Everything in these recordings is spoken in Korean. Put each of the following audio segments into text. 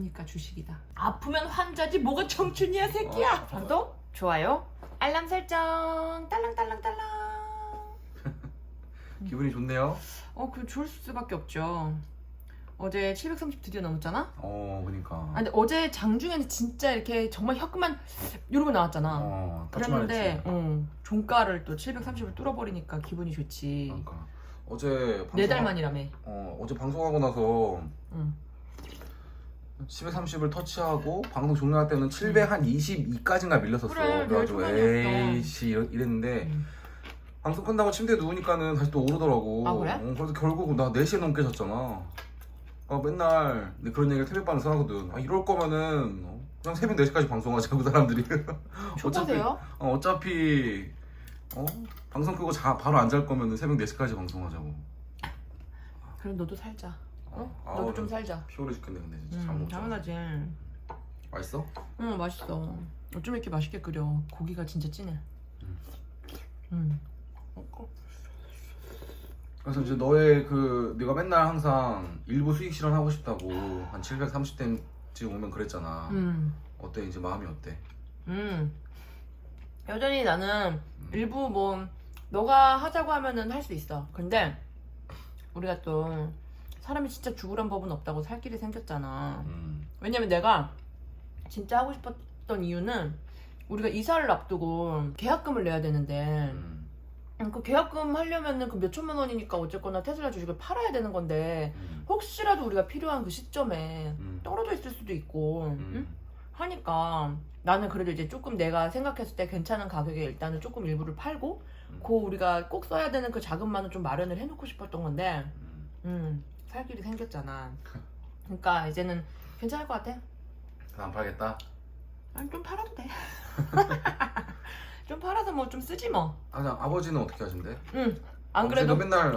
아프니까 주식이다. 아프면 환자지 뭐가 청춘이야 새끼야. 어. 방도 좋아요. 알람 설정 딸랑딸랑딸랑. 기분이 좋네요. 어, 그 좋을 수밖에 없죠. 어제 730 드디어 넘었잖아. 어, 그러니까. 아, 근데 어제 장중에는 진짜 이렇게 정말 혀그만 이러고 나왔잖아. 어, 그랬는데 그랬는데. 어, 종가를 또 730을 뚫어버리니까 기분이 좋지. 그러니까 어제 네달 방송하- 만이라며. 어, 어제 방송하고 나서 응. 730을 터치하고 방송 종료할 때는 722까지인가 밀렸었어. 그래, 그래가지고 초반이었어. 에이씨 이러- 이랬는데 응. 방송 끝나고 침대에 누우니까는 다시 또 오르더라고. 아, 그래? 어, 그래서 결국 나 4시에 넘게 잤잖아. 아, 맨날 근데 그런 얘기를 태백반에서 하거든. 아, 이럴 거면은 어, 그냥 새벽 4시까지 방송하자고 사람들이. 초보세요? 어, 어차피 어? 방송 끄고 자, 바로 안 잘 거면은 새벽 4시까지 방송하자고. 그럼 너도 살자. 어? 아, 너도 좀 오늘 살자. 피곤해 죽겠네 근데 진짜 잠 응, 못 자. 당연하지. 맛있어? 응, 맛있어. 어쩜 이렇게 맛있게 끓여? 고기가 진짜 진해. 음. 응. 그래서 이제 너의 그 네가 맨날 항상 일부 수익 실현 하고 싶다고 한 730대쯤 오면 그랬잖아. 응. 어때 이제 마음이 어때? 응. 여전히 나는 음. 일부 뭐 너가 하자고 하면은 할 수 있어. 근데 우리가 또 사람이 진짜 죽으란 법은 없다고 살 길이 생겼잖아. 음. 왜냐면 내가 진짜 하고 싶었던 이유는 우리가 이사를 앞두고 계약금을 내야 되는데 음. 음, 그 계약금 하려면은 그 몇 천만 원이니까 어쨌거나 테슬라 주식을 팔아야 되는 건데 음. 혹시라도 우리가 필요한 그 시점에 음. 떨어져 있을 수도 있고 음. 응? 하니까 나는 그래도 이제 조금 내가 생각했을 때 괜찮은 가격에 일단은 조금 일부를 팔고 음. 그 우리가 꼭 써야 되는 그 자금만은 좀 마련을 해놓고 싶었던 건데 음. 음, 살 길이 생겼잖아 그러니까 이제는 괜찮을 것 같아 다안 팔겠다. 아니 좀 팔아도 돼 좀 팔아서 뭐 좀 쓰지 뭐응 아, 자, 아버지는 어떻게 하신대? 안 그래도 맨날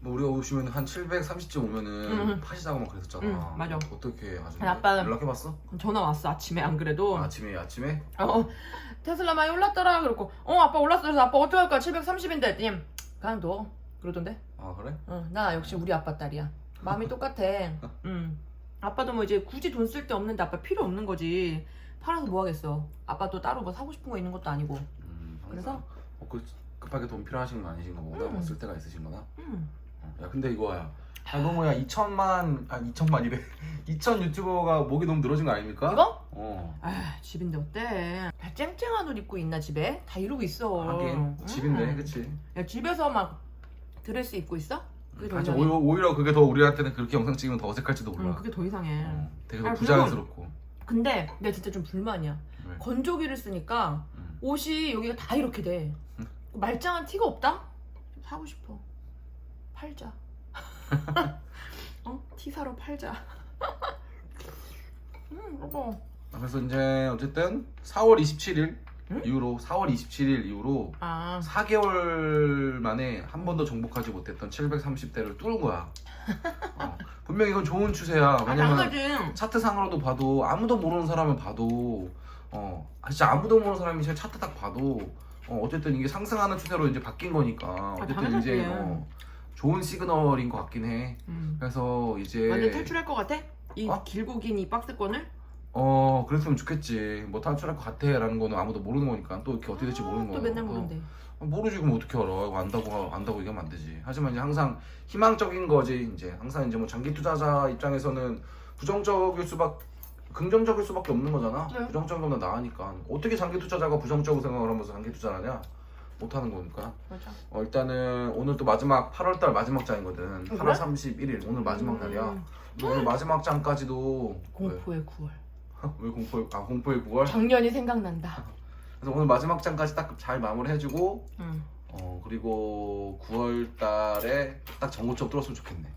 뭐 우리가 오시면 한 730쯤 오면은 음. 파시자고 막 그랬었잖아. 음, 맞아. 어떻게? 아니, 아빠는- 연락해봤어? 전화 왔어 아침에 안 그래도 아침에 아침에? 어, 테슬라 많이 올랐더라 그랬고 어 아빠 올랐어 그래서 아빠 어떻게 할 거야 730인데 했더니 그냥 둬 그러던데 아 그래? 어, 나 역시 우리 아빠 딸이야 마음이 똑같아 응. 아빠도 뭐 이제 굳이 돈 쓸 데 없는데 아빠 필요 없는 거지 팔아서 뭐 하겠어 아빠 또 따로 뭐 사고 싶은 거 있는 것도 아니고 음, 그래서? 어, 그, 급하게 돈 필요하신 거 아니신 거구나. 음. 뭐쓸 데가 있으신 거나. 응. 어, 야 근데 이거야. 아 너무야 2천만 아 2천만이래. 2천 유튜버가 목이 너무 늘어진 거 아닙니까? 이거? 어. 아 집인데 어때 다 쨍쨍한 옷 입고 있나 집에? 다 이러고 있어 하긴 응. 집인데 그치? 야 집에서 막 드레스 입고 있어? 그게 더 아니, 이상해 오히려, 오히려 그게 더 우리한테는 그렇게 영상 찍으면 더 어색할지도 몰라. 응, 그게 더 이상해 어, 되게 더 아, 부자연스럽고. 근데 내가 진짜 좀 불만이야 왜? 건조기를 쓰니까 음. 옷이 여기가 다 이렇게 돼. 응. 말짱한 티가 없다? 좀 사고 싶어. 팔자. 어? 티 사러 팔자. 음, 여보. 그래서 이제 어쨌든 4월 27일 응? 이후로 4월 27일 이후로 아, 4개월 만에 한 번도 정복하지 못했던 730대를 뚫은 거야. 어, 분명히 이건 좋은 추세야. 아 왜냐면 당연하지. 차트상으로도 봐도 아무도 모르는 사람은 봐도 어 아, 진짜 아무도 모르는 사람이 제 차트 딱 봐도 어 어쨌든 이게 상승하는 추세로 이제 바뀐 거니까 어쨌든 당연하지. 이제 어, 좋은 시그널인 것 같긴 해. 음. 그래서 이제 완전 탈출할 것 같아? 이 어? 길고 긴 이 박스권을? 어 그랬으면 좋겠지. 뭐 탈출할 것 같아 라는 거는 아무도 모르는 거니까 또 이렇게 어떻게 될지 모르는 아, 거야. 또 맨날 어, 모른대. 모르지 그럼 어떻게 알아? 이거 안다고 안다고 얘기하면 안 되지. 하지만 이제 항상 희망적인 거지. 이제 항상 이제 뭐 장기 투자자 입장에서는 부정적일 수밖 긍정적일 수밖에 없는 거잖아. 네. 부정적인 건 나으니까 어떻게 장기 투자자가 부정적으로 생각을 하면서 장기 투자를 하냐? 못 하는 거니까. 맞아. 어, 일단은 오늘 또 마지막 8월달 마지막 장이거든. 그래? 8월 31일 오늘 마지막 음, 날이야. 오늘 마지막 장까지도 공포의 9월. 왜, 왜 공포의 아 공포의 9월? 작년이 생각난다. 그래서 오늘 마지막 장까지 딱 잘 마무리해주고 응. 어 그리고 9월달에 딱 정고점 뚫었으면 좋겠네.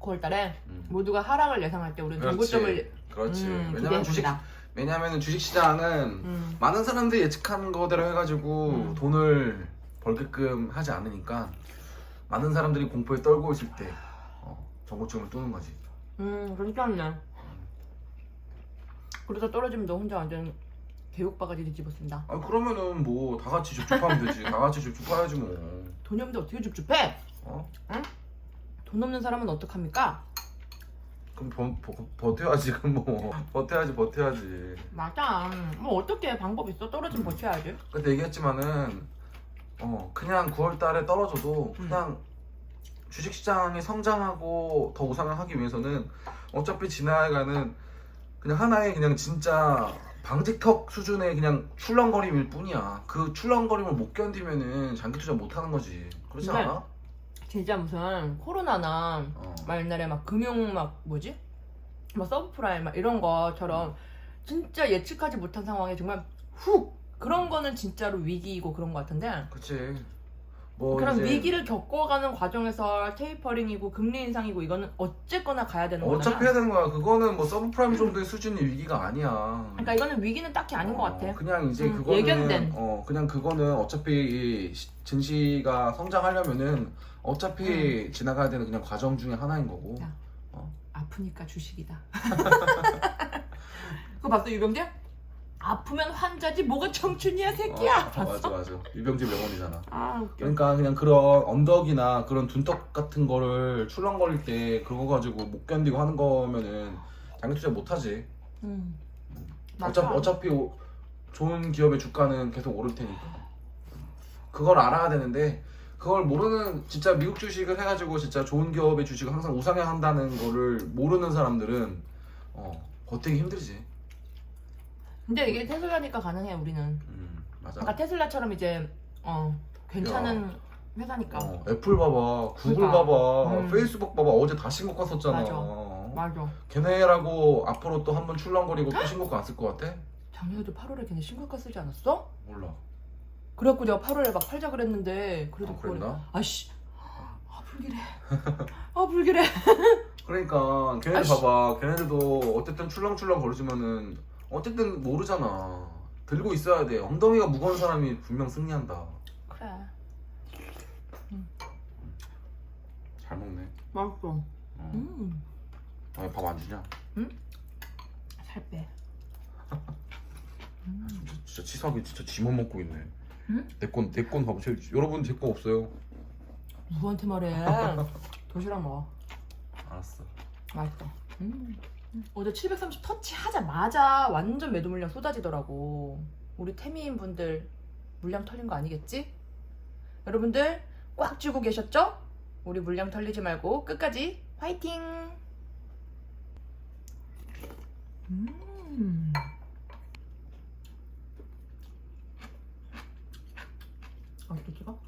9월 달에 음. 모두가 하락을 예상할 때 우리는 그렇지. 정고점을 그렇지. 음, 왜냐면 주식 기대했습니다. 왜냐면은 주식 시장은 음. 많은 사람들이 예측한 거대로 해가지고 음. 돈을 벌게끔 하지 않으니까 많은 사람들이 공포에 떨고 있을 때 어, 정고점을 뚫는 거지. 음, 괜찮네. 그러다 떨어지면 너 혼자 완전 개욕바가지 뒤집어쓴다. 아 그러면은 뭐 다 같이 줍줍하면 되지. 다 같이 줍줍해야지 뭐. 돈이 없는데 어떻게 줍줍해? 어? 돈 없는 사람은 어떡합니까? 그럼 버, 버, 버텨야지 그럼 뭐 버텨야지 버텨야지 맞아. 뭐 어떻게 방법 있어? 떨어지면 버텨야지. 근데 얘기했지만은 어 그냥 9월달에 떨어져도 음. 그냥 주식시장이 성장하고 더 우상을 하기 위해서는 어차피 지나가는 그냥 하나의 그냥 진짜 방직턱 수준의 그냥 출렁거림일 뿐이야. 그 출렁거림을 못 견디면은 장기 투자 못 하는 거지. 그렇지 네. 않아? 진짜 무슨 코로나나 어. 막 옛날에 막 금융 막 뭐지? 막 서브프라임 막 이런 것처럼 진짜 예측하지 못한 상황에 정말 훅 그런 거는 진짜로 위기이고 그런 것 같은데 그치. 뭐 그런 이제 위기를 겪어가는 과정에서 테이퍼링이고 금리 인상이고 이거는 어쨌거나 가야 되는 거잖아. 어차피 해야 되는 거야. 그거는 뭐 서브프라임 정도의 수준의 위기가 아니야. 그러니까 이거는 위기는 딱히 아닌 것 어, 같아. 그냥 이제 음, 그거는 예견된. 어 그냥 그거는 어차피 이 시- 증시가 성장하려면은 어차피 지나가야 되는 그냥 과정 중에 하나인 거고. 음. 야. 어. 아프니까 주식이다. 그거 봤어 유병재? 아프면 환자지 뭐가 청춘이야 새끼야. 어, 맞아 맞아. 유병재 명언이잖아. 아 웃겨. 그러니까 그냥 그런 언덕이나 그런 둔떡 같은 거를 출렁거릴 때 그거 가지고 못 견디고 하는 거면은 장기 투자 못 하지. 음. 어차피. 어차피 오- 좋은 기업의 주가는 계속 오를 테니까. 그걸 알아야 되는데 그걸 모르는 진짜 미국 주식을 해가지고 진짜 좋은 기업의 주식을 항상 우상향한다는 거를 모르는 사람들은 어 버티기 힘들지. 근데 이게 테슬라니까 가능해 우리는. 음 맞아. 그러니까 테슬라처럼 이제 어 괜찮은 회사니까. 어, 애플 봐봐, 구글 그러니까. 봐봐, 음. 페이스북 봐봐 어제 다 신고가 썼잖아. 맞아. 맞아. 걔네라고 앞으로 또 한번 출렁거리고 또안쓸것 같아? 작년에도 8월에 걔네 신고가 쓰지 않았어? 몰라. 그래갖고 내가 8월에 막 팔자 그랬는데 그래도 아, 그걸 그랬나? 아씨 아 불길해 아 불길해 그러니까 걔네들 아이씨. 봐봐 걔네들도 어쨌든 출렁출렁 거리지만은 어쨌든 모르잖아. 들고 있어야 돼. 엉덩이가 무거운 사람이 분명 승리한다. 그래. 잘 먹네. 맛있어. 어. 음. 아, 밥안 주냐? 살빼. 진짜, 진짜 치사하게 진짜 지만 먹고 있네. 응? 내건 내건 봐봐. 제, 여러분 제 거 없어요? 누구한테 말해? 도시락 먹어. 알았어. 맛있다 음. 어제 730 터치 하자마자 완전 매도 물량 쏟아지더라고 우리 태미인 분들 물량 털린 거 아니겠지? 여러분들 꽉 쥐고 계셨죠? 우리 물량 털리지 말고 끝까지 화이팅! 음. 아, 또 찍어?